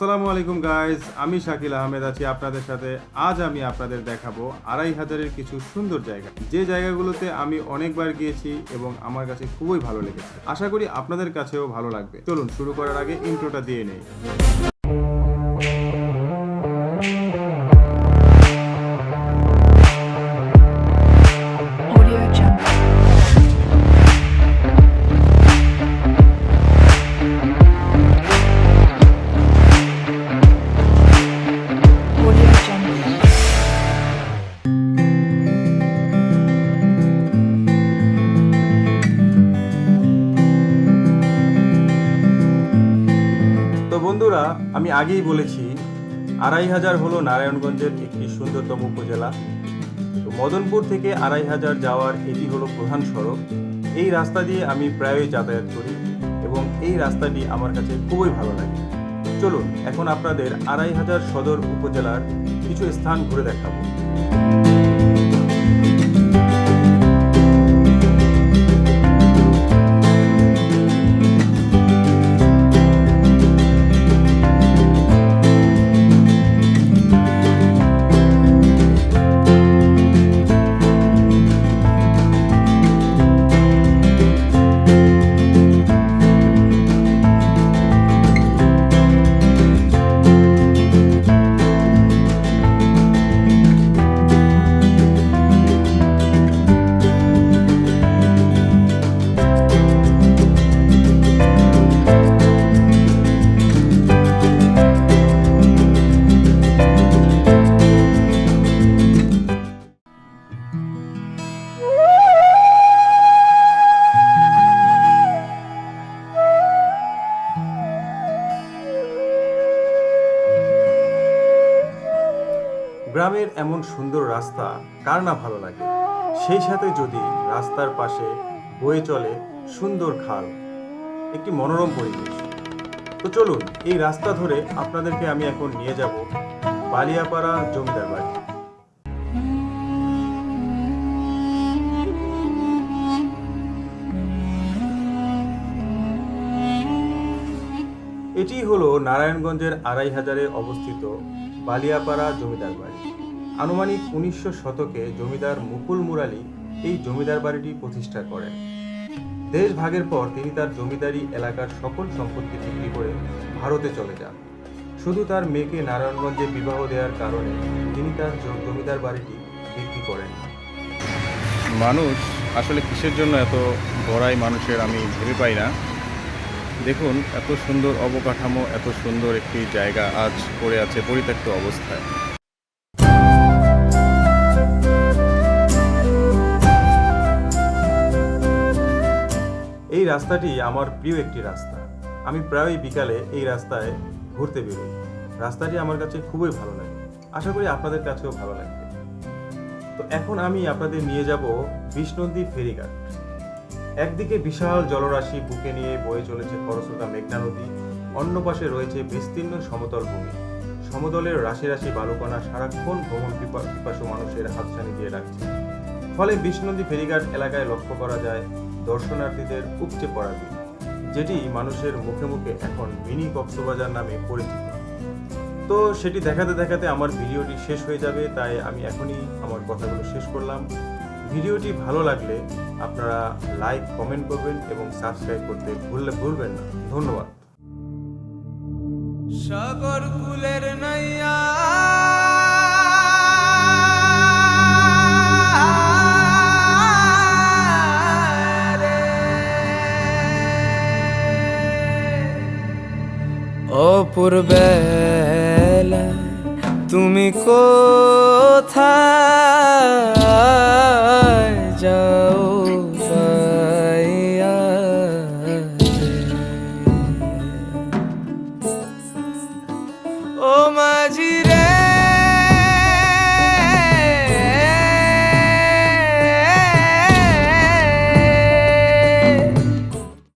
আসসালামু আলাইকুম গাইজ আমি শাকিল আহমেদ আছি আপনাদের সাথে। আজ আমি আপনাদের দেখাবো আড়াই হাজারের কিছু সুন্দর জায়গা। যে জায়গাগুলোতে আমি অনেকবার গিয়েছি এবং আমার কাছে খুবই ভালো লেগেছে। আশা করি আপনাদের কাছেও ভালো লাগবে। চলুন শুরু করার আগে ইন্ট্রোটা দিয়ে নেই। বন্ধুরা, আমি আগেই বলেছি, আড়াই হাজার হলো নারায়ণগঞ্জের একটি সুন্দরতম উপজেলা। তো মদনপুর থেকে আড়াই হাজার যাওয়ার এটি হলো প্রধান সড়ক। এই রাস্তা দিয়ে আমি প্রায়ই যাতায়াত করি এবং এই রাস্তাটি আমার কাছে খুবই ভালো লাগে। চলুন, এখন আপনাদের আড়াই হাজার সদর উপজেলার কিছু স্থান ঘুরে দেখাবো। গ্রামের এমন সুন্দর রাস্তা কার না ভালো লাগে? সেই সাথে যদি রাস্তার পাশে বয়ে চলে সুন্দর খাল, একটি মনোরম পরিবেশ। তো চলুন, এই রাস্তা ধরে আপনাদেরকে আমি এখন নিয়ে যাব বালিয়াপাড়া জমিদার বাড়ি। এটি হলো নারায়ণগঞ্জের আড়াই হাজারে অবস্থিত বালিয়াপাড়া জমিদার বাড়ি। আনুমানিক উনিশশো শতকে জমিদার মুকুল মুরালি এই জমিদার বাড়িটি প্রতিষ্ঠা করেন। দেশ ভাগের পর তিনি তার জমিদারি এলাকার সকল সম্পত্তি বিক্রি করে ভারতে চলে যান। শুধু তার মেয়েকে নারায়ণগঞ্জে বিবাহ দেওয়ার কারণে তিনি তার জমিদার বাড়িটি বিক্রি করেন। মানুষ আসলে কিসের জন্য এত গড়াই মানুষের আমি ভেবে পাই না। দেখুন, এত সুন্দর অবকাঠামো, এত সুন্দর একটি জায়গা আজ পড়ে আছে পরিত্যক্ত অবস্থায়। এই রাস্তাটি আমার প্রিয় একটি রাস্তা। আমি প্রায়ই বিকালে এই রাস্তায় ঘুরতে বেরোই। রাস্তাটি আমার কাছে খুবই ভালো লাগে। আশা করি আপনাদের কাছেও ভালো লাগবে। তো এখন আমি আপনাদের নিয়ে যাব বিষ্ণন্দী ফেরিঘাট। একদিকে বিশাল জলরাশি বুকে নিয়ে বয়ে চলেছে খরস্রোতা মেঘনা নদী, অন্য পাশে রয়েছে বিস্তীর্ণ সমতল ভূমি। সমতলের রাশি রাশি বালুকণা সারাক্ষণ ভ্রমণ পিপা- পিপাসু মানুষের হাতছানি দিয়ে রাখছে। ফলে বিষ্ণন্দী ফেরিঘাট এলাকায় লক্ষ্য করা যায়, দর্শনার্থীদের উপচে পড়া ভিড়, যেটি মানুষের মুখে মুখে এখন মিনি কক্সবাজার নামে পরিচিত। তো সেটি দেখাতে দেখাতে আমার ভিডিওটি শেষ হয়ে যাবে, তাই আমি এখনই আমার কথাগুলো শেষ করলাম। ভিডিওটি ভালো লাগলে আপনারা লাইক, কমেন্ট করবেন এবং সাবস্ক্রাইব করতে ভুললে ভুলবেন না। ধন্যবাদ। সাগর কুলের নাইয়া অপূর্বেলা, তুমি কোথায়? যাও